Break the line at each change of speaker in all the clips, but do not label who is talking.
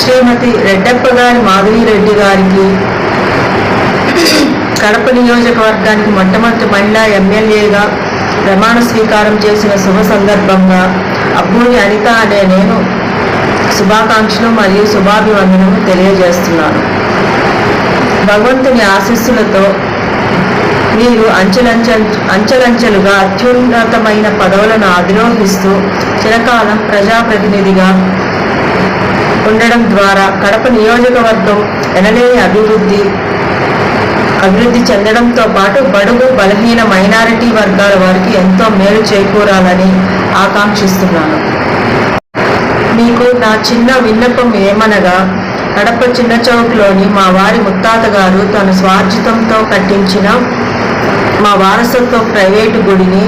శ్రీమతి రెడ్డప్ప గారి మాధవిరెడ్డి గారికి కడప నియోజకవర్గానికి మొట్టమొదటి మహిళా ఎమ్మెల్యేగా ప్రమాణ స్వీకారం చేసిన శుభ సందర్భంగా అబ్బూరి అనిత అనే నేను శుభాకాంక్షలు మరియు శుభాభివందనము తెలియజేస్తున్నాను. భగవంతుని ఆశీస్సులతో మీరు అంచెలంచెల్ అంచెలంచెలుగా అత్యున్నతమైన పదవులను అధిరోహిస్తూ చిరకాలం ప్రజాప్రతినిధిగా ఉండడం ద్వారా కడప నియోజకవర్గం ఎనలేని అభివృద్ధి అభివృద్ధి చెందడంతో పాటు బడుగు బలహీన మైనారిటీ వర్గాల వారికి ఎంతో మేలు చేకూరాలని ఆకాంక్షిస్తున్నాను. మీకు నా చిన్న విన్నపం ఏమనగా కడప చిన్న చౌక్లోని మా వారి ముత్తాత గారు తన స్వార్జితంతో కట్టించిన మా వారసత్వ ప్రైవేటు గుడిని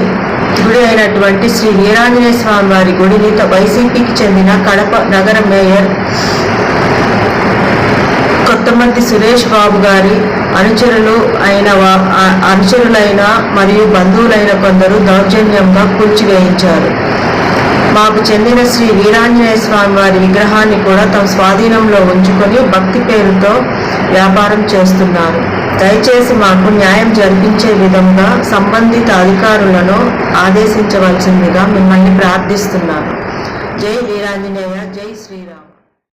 గుడి అయినటువంటి శ్రీ వీరాంజనేయ స్వామి వారి గుడిని వైసీపీకి చెందిన కడప నగర మేయర్ కొత్తమంది సురేష్ బాబు గారి అనుచరులు అయిన వా- అనుచరులైన మరియు బంధువులైన కొందరు దౌర్జన్యంగా కూల్చివేయించారు. మాకు చెందిన శ్రీ వీరాంజనేయ స్వామి వారి విగ్రహాన్ని కూడా తమ స్వాధీనంలో ఉంచుకొని భక్తి పేరుతో వ్యాపారం చేస్తున్నారు. దయచేసి మాకు న్యాయం జరిపించే విధంగా సంబంధిత అధికారులను ఆదేశించవలసిందిగా మిమ్మల్ని ప్రార్థిస్తున్నాను. జై వీరాంజనేయ